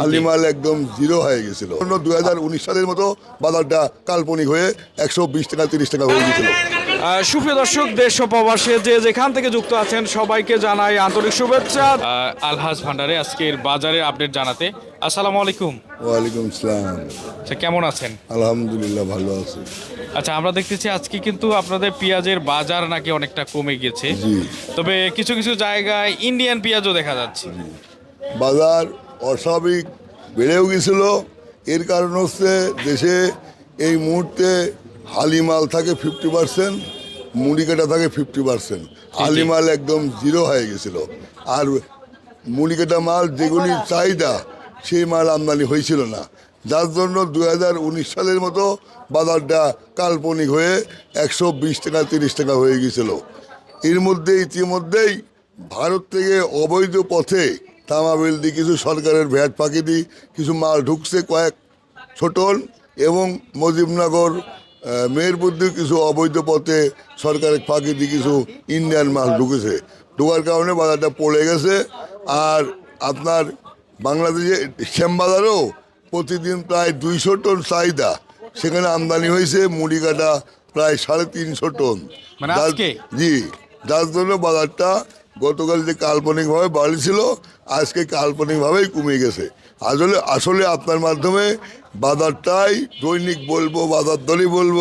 আলিমাল একদম জিরো হয়ে গেছিল। অন্য দুই হাজার উনিশ সালের মতো বাজারটা কাল্পনিক হয়ে একশো বিশ টাকা তিরিশ টাকা হয়ে গেছিল সুপ্রিয় দর্শক দেশ ও প্রবাসে যে যেখান থেকে যুক্ত আছেন সবাইকে জানাই আন্তরিক শুভেচ্ছা। আলহাজ ভান্ডারে আজকের বাজারের আপডেট জানাতে। আসসালামু আলাইকুম। ওয়ালাইকুম আসসালাম আচ্ছা কেমন আছেন? আলহামদুলিল্লাহ ভালো আছি। আচ্ছা আমরা দেখতেছি আজকে কিন্তু আপনাদের পেঁয়াজের বাজার নাকি অনেকটা কমে গেছে। তবে কিছু কিছু জায়গায় ইন্ডিয়ান পেঁয়াজও দেখা যাচ্ছে। বাজার অস্বাভাবিক বেড়েও গেছিল। এর কারণ হচ্ছে দেশে এই মুহূর্তে হালিমাল থাকে ফিফটি পার্সেন্ট মুড়ি কাটা থাকে ফিফটি পার্সেন্ট হালিমাল একদম জিরো হয়ে গেছিল। আর মুড়ি কাটা মাল যেগুলি চাহিদা সেই মাল আমদানি হয়েছিল না। যার জন্য দু হাজার উনিশ সালের মতো বাজারটা কাল্পনিক হয়ে একশো বিশ টাকা তিরিশ টাকা হয়ে গেছিল। এর মধ্যে ইতিমধ্যেই ভারত থেকে অবৈধ পথে তামাবিল দিয়ে কিছু সরকারের ভ্যাট ফাঁকি দিয়ে কিছু মাল ঢুকছে কয়েক ছোটন এবং মজিবনগর আহ, মেহেরপুর কিছু অবৈধ পথে সরকারের ফাঁকি দিয়ে কিছু ইন্ডিয়ান মাল ঢুকেছে। ঢোকার কারণে বাজারটা পড়ে গেছে আর আপনার বাংলাদেশে শ্যামবাজারও প্রতিদিন প্রায় দুইশো টন চাহিদা। সেখানে আমদানি হয়েছে মুড়ি কাটা প্রায় সাড়ে তিনশো টন। মানে? জি যার জন্য বাজারটা গতকাল যে কাল্পনিকভাবে বাড়ছিল আজকে কাল্পনিকভাবেই কমে গেছে। আসলে আসলে আপনার মাধ্যমে বাজারটাই দৈনিক বলব, বাজার দরই বলব,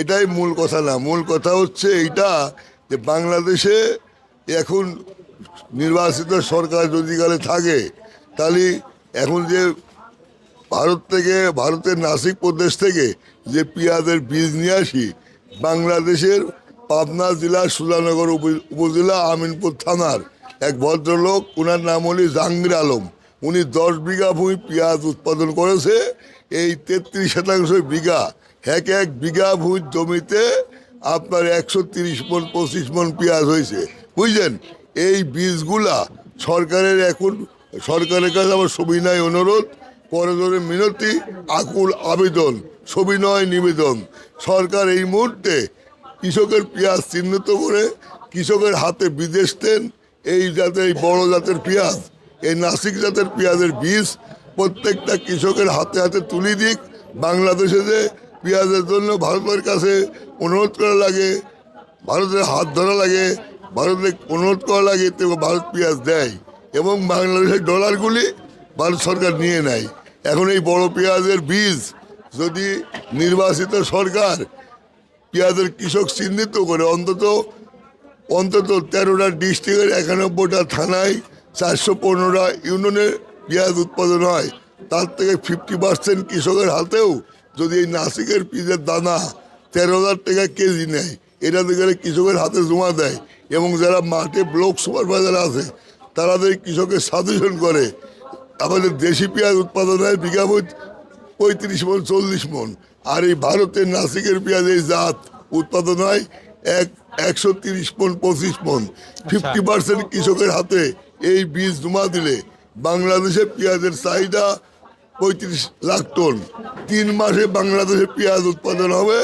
এটাই মূল কথা না। মূল কথা হচ্ছে এইটা যে বাংলাদেশে এখন নির্বাচিত সরকার যদি কালে থাকে, তাহলে এখন যে ভারত থেকে, ভারতের নাসিক প্রদেশ থেকে যে পেঁয়াজের বীজ নিয়ে আসি, বাংলাদেশের পাবনা জেলার সুজানগর উপ- উপজেলা আমিনপুর থানার এক ভদ্রলোক ওনার নাম হলি জাহাঙ্গীর আলম। উনি দশ বিঘা ভূমি পেঁয়াজ উৎপাদন করেছে। এই তেত্রিশ শতাংশ বিঘা, এক এক বিঘা ভূমির জমিতে আপনার একশো তিরিশ মন, পঁচিশ মন পেঁয়াজ হয়েছে। বুঝলেন? এই বীজগুলা সরকারের এখন, সরকারের কাছে আমার সবিনয় অনুরোধ করজোরে মিনতি, আকুল আবেদন, সবিনয় নিবেদন। সরকার এই মুহূর্তে কৃষকের পেঁয়াজ চিহ্নিত করে কৃষকের হাতে বিদেশ দেন। এই জাতের, এই বড় জাতের পেঁয়াজ, এই নাসিক জাতের পেঁয়াজের বীজ প্রত্যেকটা কৃষকের হাতে হাতে তুলে দিক। বাংলাদেশে যে পেঁয়াজের জন্য ভারতের কাছে অনুরোধ করা লাগে ভারতের হাত ধরা লাগে, ভারতে অনুরোধ করা লাগে, তো ভারত পেঁয়াজ দেয় এবং বাংলাদেশের ডলারগুলি ভারত সরকার নিয়ে নেয়। এখন এই বড় পেঁয়াজের বীজ যদি নির্বাচিত সরকার কৃষক চিহ্নিত করে। অন্তত অন্তত তেরোটা ডিস্ট্রিক্টের একানব্বইটা থানায় চারশো পনেরোটা ইউনিয়নে পেঁয়াজ উৎপাদন হয়। তার থেকে ফিফটি পার্সেন্ট কৃষকের হাতেও যদি এই নাসিকের পিজের দানা তেরো হাজার টাকা কেজি নেয়, এটা গেলে কৃষকের হাতে জমা দেয় এবং যারা মাঠে ব্লক সুপারভাইজার আছে, তারা কৃষকের সাজেশন করে, আমাদের দেশি পেঁয়াজ উৎপাদন হয় বিঘা পঁয়ত্রিশ মন, চল্লিশ মন। আর এই ভারতের নাসিকের পেঁয়াজ এই জাত। উৎপাদন হয় এক একশো তিরিশ মন পঁচিশ মন। ফিফটি পার্সেন্ট কৃষকের হাতে এই বীজ জমা দিলে বাংলাদেশে পেঁয়াজের চাহিদা পঁয়ত্রিশ লাখ টন। তিন মাসে বাংলাদেশে পেঁয়াজ উৎপাদন হবে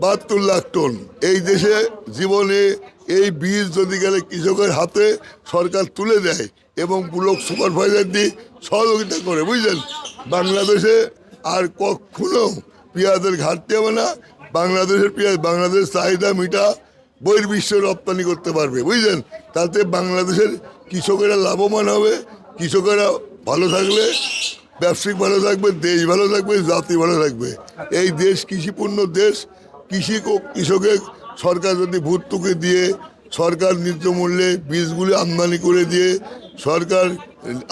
বাহাত্তর লাখ টন। এই দেশে জীবনে এই বীজ যদি গেলে কৃষকের হাতে সরকার তুলে দেয় এবং ব্লক সুপারভাইজার দিয়ে সহযোগিতা করে বুঝলেন? বাংলাদেশে আর কখনো পেঁয়াজের ঘাটতি হবে না, বাংলাদেশের পেঁয়াজ বাংলাদেশ চাহিদা মিটা, বহির্বিশ্বে রপ্তানি করতে পারবে, বুঝলেন? তাতে বাংলাদেশের কৃষকেরা লাভবান হবে, কৃষকেরা ভালো থাকলে, ব্যবসায়িক ভালো থাকবে, দেশ ভালো থাকবে, জাতি ভালো থাকবে। এই দেশ কৃষিপূর্ণ দেশ, কৃষি কৃষকের সরকার যদি ভর্তুকি দিয়ে, সরকার ন্যায্য মূল্যে বীজগুলি আমদানি করে দিয়ে, সরকার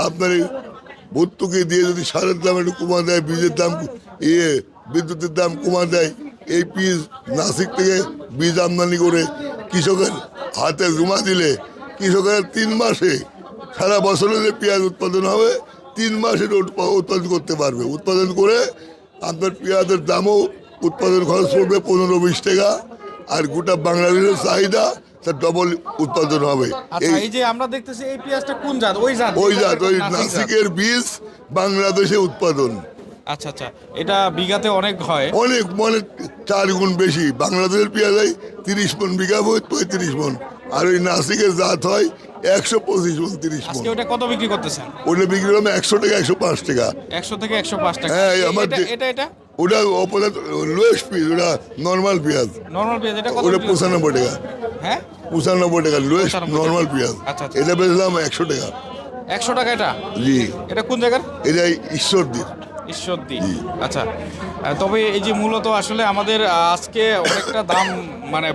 আপনার ভর্তুকি দিয়ে যদি সারের দাম একটু কমা দেয়, বীজের দাম ইয়ে বিদ্যুতের দাম কমা দেয়। এই বীজ নাসিক থেকে বীজ আমদানি করে কৃষকের হাতে জমা দিলে কৃষকের তিন মাসে সারা বছরে যে পেঁয়াজ উৎপাদন হবে তিন উৎপা- উৎপাদন করতে পারবে। উৎপাদন করে আপনার পেঁয়াজের দামও উৎপাদন খরচ পড়বে পনেরো বিশ টাকা আর গোটা বাংলাদেশের চাহিদা তার ডবল উৎপাদন হবে। আচ্ছা এই যে আমরা দেখতেছি এই পেঁয়াজটা কোন জাত? ওই জাত। ওই জাত ওই নাসিকের বীজ বাংলাদেশে উৎপাদন। আচ্ছা আচ্ছা। এটা বিঘাতে অনেক হয়। অনেক মানে চার গুণ বেশি। বাংলাদেশের পেঁয়াজ তিরিশ মন বিঘা পঁয়ত্রিশ মন। আর ওই নাসিকের জাত হয় একশো পঁচিশ উনত্রিশ মন। ওটা কত বিক্রি করতেছেন? ওটা বিক্রি করলাম একশো টাকা একশো পাঁচ টাকা। একশো থেকে একশো পাঁচ টাকা। হ্যাঁ, আমার এটা এটা ওটা অপরাধ লোয়েস্ট পিস ওটা নর্মাল পেঁয়াজ। নর্মাল পেঁয়াজ এটা ওটা পঁচানব্বই টাকা। হ্যাঁ? পঁচানব্বই টাকা লোয়েস্ট নর্মাল পেঁয়াজ। আচ্ছা, আচ্ছা। এটা বেচলাম একশো টাকা। একশো টাকা এটা? জি। এটা কোন জায়গার? এটা ঈশ্বরদী ঈশ্বরদী। আচ্ছা তবে এই যে মূলত আসলে আমাদের আজকে অনেকটা দাম মানে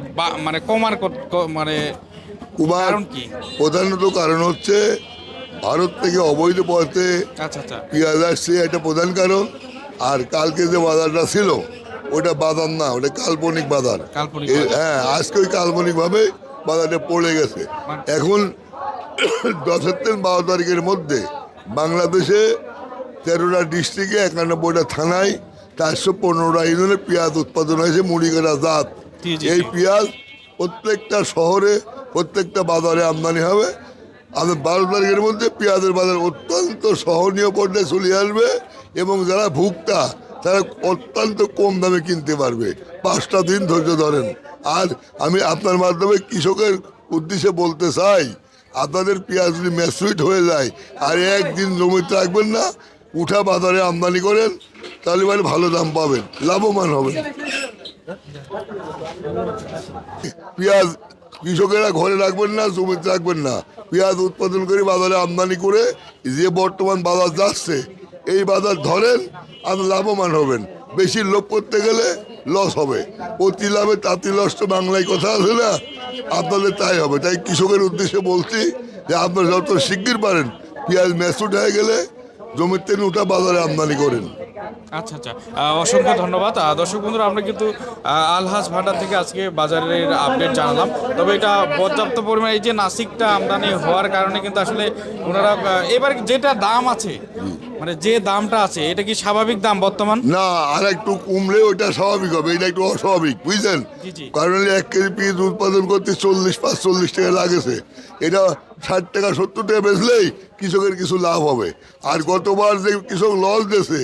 মানে কমার মানে কারণ কি? প্রধানত কারণ হচ্ছে ভারত থেকে অবৈধ পথে আচ্ছা আচ্ছা। পেঁয়াজ আসছে এটা প্রধান কারণ। আর কালকে যে বাজারটা ছিল ওটা বাজার না ওটা কাল্পনিক বাজার। কাল্পনিক হ্যাঁ আজকে ওই কাল্পনিক ভাবে বাজারটা পড়ে গেছে। মানে- এখন দশের থেকে বারো তারিখের মধ্যে বাংলাদেশে তেরোটা ডিস্ট্রিক্টে একানব্বইটা থানায় চারশো পনেরোটা ইউনিয়নে পেঁয়াজ উৎপাদন হয়েছে মুড়িগেরা জাত এই। পেঁয়াজ প্রত্যেকটা শহরে প্রত্যেকটা বাজারে আমদানি হবে। আমাদের বারো তারিখের মধ্যে পেঁয়াজের বাজার অত্যন্ত সহনীয় পর্যায়ে চলে আসবে এবং যারা ভুক্তা তারা অত্যন্ত কম দামে কিনতে পারবে। পাঁচটা দিন ধৈর্য ধরেন। আর আমি আপনার মাধ্যমে কৃষকের উদ্দেশ্যে বলতে চাই আপনাদের পেঁয়াজ যদি ম্যাসুইট হয়ে যায় আর একদিন জমিতে রাখবেন না উঠা বাজারে আমদানি করেন, তাহলে মানে ভালো দাম পাবেন, লাভবান হবেন। পেঁয়াজ কৃষকেরা ঘরে রাখবেন না, জমিতে রাখবেন না। পেঁয়াজ উৎপাদন করে বাজারে আমদানি করে যে বর্তমান বাজার যাচ্ছে, এই বাজার ধরেন আর লাভবান হবেন। বেশি লোভ করতে গেলে লস হবে। অতি লাভে তাঁতি লস তো বাংলায় কথা আছে না? আপনাদের তাই হবে। তাই কৃষকের উদ্দেশ্যে বলছি যে, আপনারা যত শিগগির পারেন, পেঁয়াজ ম্যাচুট হয়ে গেলে জমির থেকে ওটা বাজারে আমদানি করেন। আচ্ছা আচ্ছা। অসংখ্য ধন্যবাদ। দর্শক বন্ধুরা আমরা কিন্তু আলহাজ ভান্ডার থেকে আজকে বাজারের আপডেট জানালাম। তবে এটা পর্যাপ্ত পরিমাণে এই যে নাসিকটা আমদানি হওয়ার কারণে কিন্তু আসলে ওনারা এবার যেটা দাম আছে মানে যে দামটা আছে এটা কি স্বাভাবিক দাম বর্তমান? না আর একটু কমলে ওটা স্বাভাবিক হবে এটা একটু অস্বাভাবিক বুঝলেন। কারণ এক কেজি পিস উৎপাদন করতে চল্লিশ পাঁচচল্লিশ টাকা লাগেছে। এটা ষাট টাকা সত্তর টাকা বেচলেই কৃষকের কিছু লাভ হবে। আর গতবার যে কৃষক লস দিয়েছে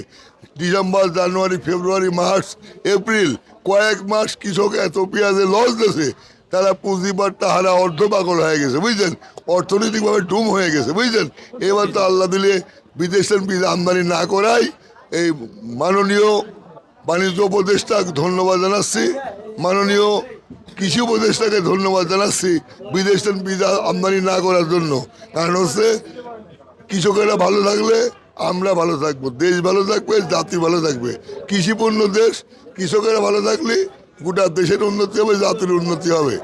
December January February March April কয়েক মাস কৃষক এত পেঁয়াজে লস দিয়েছে তারা পুঁজিবারটা হারা অর্ধ পাগল হয়ে গেছে বুঝলেন? অর্থনৈতিকভাবে ডুম হয়ে গেছে বুঝলেন? এবার তো আল্লাহ দিলে বিদেশের বীজ আমদানি না করাই এই মাননীয় বাণিজ্য উপদেষ্টা ধন্যবাদ জানাচ্ছি। মাননীয় কৃষি উপদেষ্টাকে ধন্যবাদ জানাচ্ছি বিদেশ থেকে বীজ আমদানি না করার জন্য। কারণ হচ্ছে কৃষকেরা ভালো থাকলে আমরা ভালো থাকব, দেশ ভালো থাকবে, জাতি ভালো থাকবে। কৃষিপূর্ণ দেশ, কৃষকেরা ভালো থাকলে গোটা দেশের উন্নতি হবে, জাতির উন্নতি হবে।